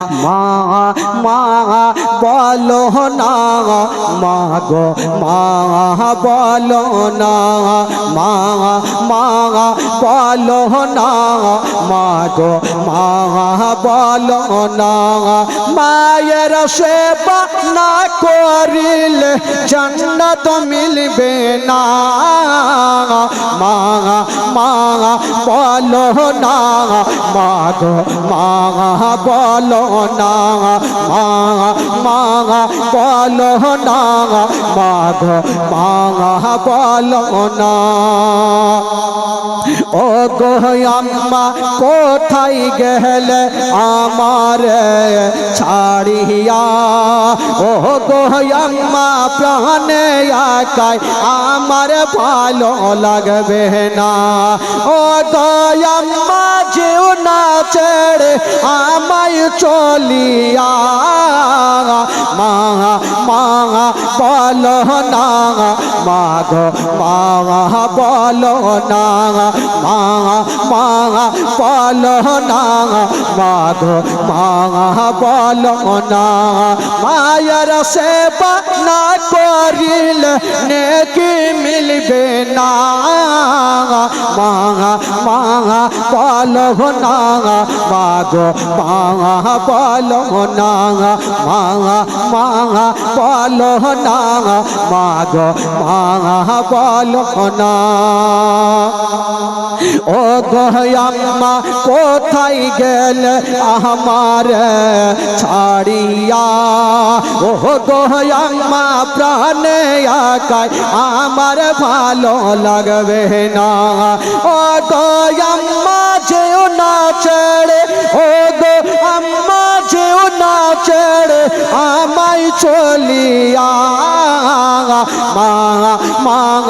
মা মা, বলো না, মা গো, মা, বলো না, মা মা, বলো না, মা গো, মা, বলো না। মায়ের সেবা না করিলে জান্নাত মিলবে না। মা মা, বলো না, মা মা, বলো না মা মা বলো না মাঘ মা বলো না ও গো আম্মা, কোথায় গেলে আমার ছাড়িয়া ও গোয়াম্মা প্রাণে একাই আমার ভালো লাগবে না। ও গোয়াম্মা যেও না ছেড়ে আমায় চলিয়া। মা মা, বলো না। মা গো মা বলো না মা মা বলো না মা গো মা বলো না। মায়ের সেবা না করিলে নেকি মিলবে না। মা মা বলো না মা গো মা বলো না মা মা বলো না মা গো মা বলো না ও গয়াম্মা কোথায় গেল আমার ছাড়িয়া? ও গয়াম্মা প্রাণে আকায় আমার ভালো লাগবে না। ও গয়াম্মা যেও না ছেড়ে, ও গো আম্মা যেও না ছেড়ে আমায় চলিয়া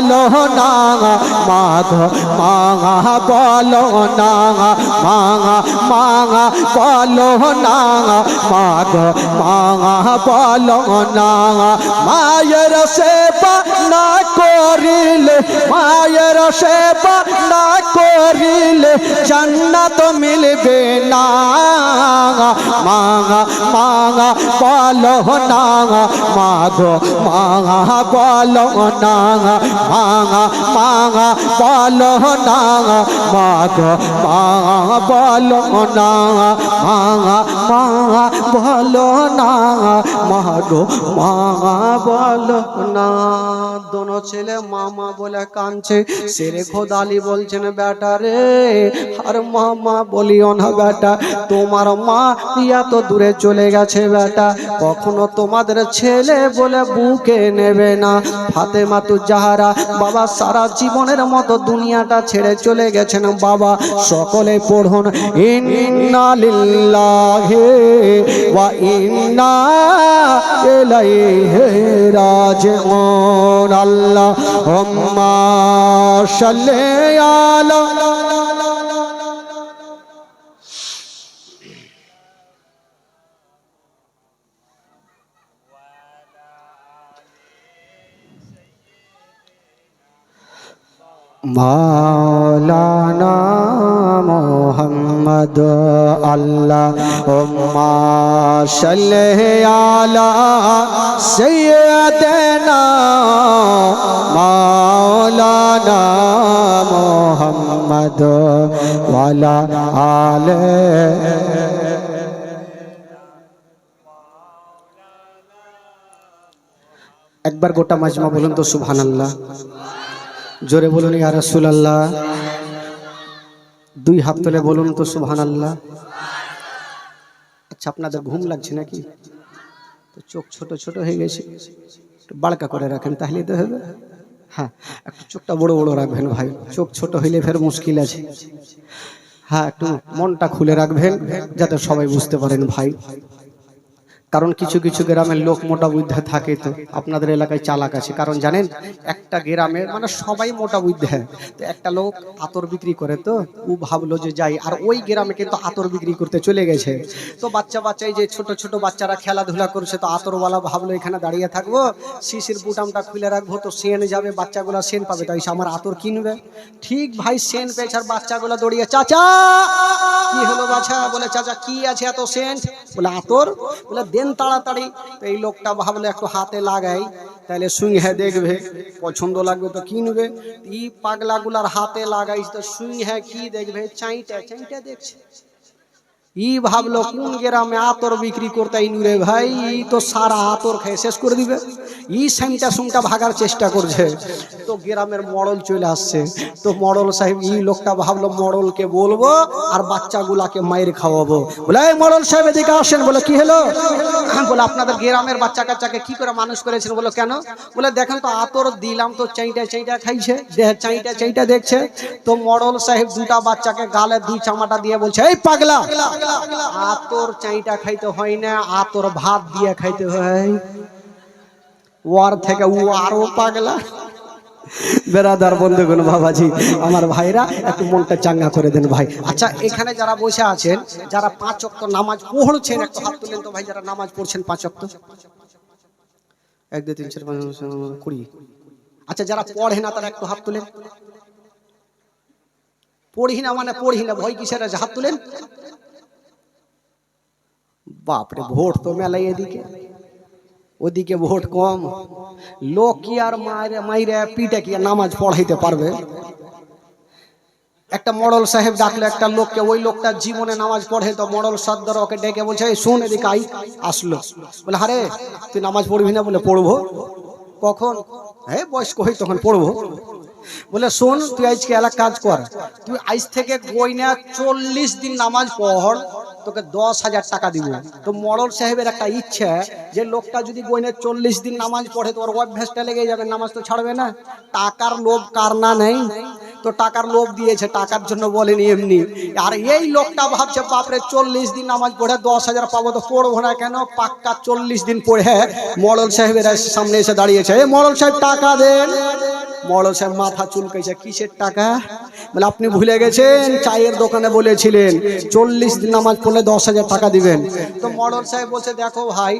বলো না মা গো মা বলো না মা মা বলো না মা গো মা বলো না। মায়ের সেবা না করিলে, মায়ের সেবা না করিলে জান্নাত মিলবে না। মা মা বলো না মা গো বলো না। মা মা বলো না মা গো মা বলো না মা মা বলো না মা গো মা বলো না। দোনো ছেলে মামা বলে কাঁদছে সেরে খোদালি বলছেন, বেটা রে, আর মামা বলিও না, বেটা, তোমার মা ইয়া তো দূরে চলে গেছে, বেটা, কখনো তোমাদের ছেলে বলে বুকে নেবে না। ফাতেমা তু যাহারা বাবা সারা জীবনের মতো দুনিয়াটা ছেড়ে চলে গেছেন বাবা। সকলে পড়ুন লিল্লাহি ওয়া আলা মাওলানা মোহাম্মদ আল্লাহ উম্মা সাল্লি আলা সাইয়্যিদিনা মাওলানা মোহাম্মদ ওয়ালা আলে একবার গোটা মাজমা বলুন তো সুবহানাল্লাহ। জোরে বলুন, ইয়া রাসূলুল্লাহ। দুই হাত তুলে বলুন তো, সুবহানাল্লাহ। আচ্ছা আপনাদের ঘুম লাগছে নাকি? তো চোখ ছোট ছোট হয়ে গেছে। একটু বাড়কা করে রাখেন তাহলে তো হবে। হ্যাঁ একটু চোখটা বড় বড় রাখবেন ভাই। চোখ ছোট হইলে ফের মুশকিল আছে। হ্যাঁ একটু মনটা খুলে রাখবেন, যাতে সবাই বুঝতে পারেন ভাই। কারণ কিছু কিছু গ্রামের লোক মোটা বুদ্ধে থাকে তো আপনাদের এলাকায় চালাক আছে। কারণ জানেন, একটা গ্রামের মানে সবাই মোটা বুদ্ধে। তো একটা লোক আতর বিক্রি করে তো, ও ভাবলো যে যাই, আর ওই গ্রামে কিন্তু আতর বিক্রি করতে চলে গেছে। তো বাচ্চা বাচ্চাই যে ছোট ছোট বাচ্চারা খেলাধুলা করছে, তো আতরওয়ালা ভাবলো, এখানে দাঁড়িয়ে থাকব, শিশির বুটামটা খুলে রাখব, তো সেন যাবে, বাচ্চাগুলো সেন পাবে। তাই আমার আতর কিনবে। ঠিক ভাই, সেন পেয়েছে, আর বাচ্চাগুলো দৌড়িয়ে, চাচা, কি হলো বাছা? বলে, চাচা, কি আছে এত সেন্ট বলে, আতর? বলে দেন তাড়াতাড়ি। তো এই লোকটা ভাবলে একটু হাতে লাগাই তাহলে সুইহে দেখবে, পছন্দ লাগবে তো কিনবে। ই পাগলাগুলার হাতে লাগাই তো সুইহে কি দেখবে? চাইটা চাইটা দেখছে। ই ভাবলো, কোন গ্রামে আতর বিক্রি করতে নুরে ভাই? ই তো সারা আতর খেয়ে শেষ করে দিবে। ই সেমটা সুমটা ভাগার চেষ্টা করছে। তো গ্রামের মডল চলে আসছে। তো মডল সাহেব, ই লোকটা ভাবলো, মডলকে বলব আর বাচ্চাগুলাকে মায়ের খাওয়াবো। বলে, এই মডল সাহেব, এদিকে আসেন। বলে, কি হলো? বলে, আপনাদের গ্রামের বাচ্চা কাচ্চাকে কি করে মানুষ করেছেন? বলে, কেন? বলে, দেখেন তো আতর দিলাম তো চাইটা চাইটা খাইছে। চাইটা চাইটা দেখছে। তো মডল সাহেব দুটা বাচ্চাকে গালে দুই চামাটা দিয়ে বলছে, এই পাগলা আতর চাইটা খাইতে হয় না, আতর ভাত দিয়ে খাইতে হয়। ওয়ার থেকে ও আরও পাগলা। বেরাদার বন্ধুগণ, বাবাজি, আমার ভাইরা, একটু মনটা চাঙ্গা করে দেন ভাই। আচ্ছা এখানে যারা বসে আছেন, যারা পাঁচ অক্ত নামাজ পড়ছেন, একটু হাত তুলেন তো ভাই, যারা নামাজ পড়ছেন পাঁচ অক্ত এক, দুই, তিন, চার, পাঁচ কুড়ি। আচ্ছা যারা পড়ে না, তারা একটু হাত তুলেন। পড়ি না মানে পড়ি না, ভয় কিসের হাত তুলেন। বাপরে ভোট তো মেলাই এদিকে ওদিকে ভোট কম লোক কি আর মায়ের মাইরে পিঠে কি নামাজ পড়াইতে পারবে একটা মডল সাহেব ডাকলে একটা লোককে ওই লোকটা জীবনে নামাজ পড়ে তো মডল সদ্দর ওকে ডেকে বলছে "এই শোন এদিকে আই আসলো। বলে হারে তুই নামাজ পড়বি না? বলে পড়ব। কখন? হ্যাঁ বয়স্ক হই তখন পড়ব। বলে শোন তুই আজকে এলাকা কাজ কর। তুই আজ থেকে গইনা চল্লিশ দিন নামাজ পড়। তোকে দশ হাজার টাকা দিব। তো মডল সাহেবের একটা ইচ্ছা যে লোকটা যদি গইনা চল্লিশ দিন নামাজ পড়ে, তোর অভ্যাসটা লেগে যাবে, নামাজ তো ছাড়বে না। টাকার লোভ কার না নেই? তো টাকার লোভ দিয়েছে, টাকার জন্য বলেনি এমনি। আর এই লোকটা ভাবছে, বাপরে, চল্লিশ দিন নামাজ পড়ে দশ হাজার পাবো, তো পড়ব না কেন? পাক্কা চল্লিশ দিন পড়ে মডল সাহেবের সামনে এসে দাঁড়িয়েছে। এই মডল সাহেব, টাকা দেন মডল সাহেব মাথা চুলকেছে কিসের টাকা? বলে, আপনি ভুলে গেছেন? চায়ের দোকানে বলেছিলেন, চল্লিশ দিন নামাজ পড়লে দশ হাজার টাকা দিবেন। তো মডল সাহেব বলছে, দেখো ভাই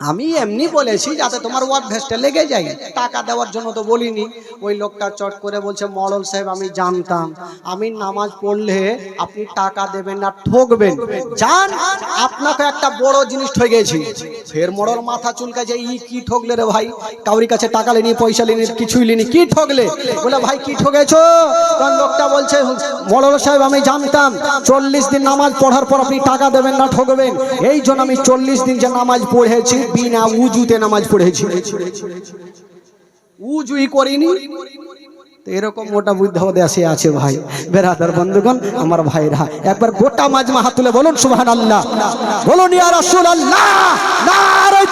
আমি এমনি বলেছি যাতে তোমার অভ্যাসটা লেগে যায়। টাকা দেওয়ার জন্য তো বলিনি। ওই লোকটা চট করে বলছে মডল সাহেব, আমি জানতাম। আমি নামাজ পড়লে আপনি টাকা দেবেন না, ঠকবেন। জান, আপনাকে একটা বড় জিনিস ঠকে গেছি। ফের মডল মাথা চুলকাছে ই কি ঠকলে রে ভাই? কাউরি কাছে টাকা লেনি, পয়সা লেনি, কিছুই লেনি, কি ঠকলে? বলে, ভাই, কি ঠকেছো? লোকটা বলছে মডল সাহেব, আমি জানতাম চল্লিশ দিন নামাজ পড়ার পর আপনি টাকা দেবেন না ঠকবেন এই জন্য আমি চল্লিশ দিন যে নামাজ পড়েছি, বিনা উজুতে নামাজ পড়েছি। উজুই করিনি। এরকম মোটা বুদ্ধ দেশে আছে ভাই। বেরাদার বন্ধুগণ, আমার ভাইরা, একবার গোটা মাজমা হাত তুলে বলুন সুবহান আল্লাহ বলুন, ইয়া রাসূল আল্লাহ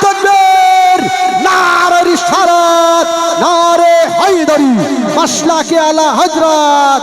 তাকবীর। নারে রিসালাত নারে হায়দারি মাসলাকে আলা হযরত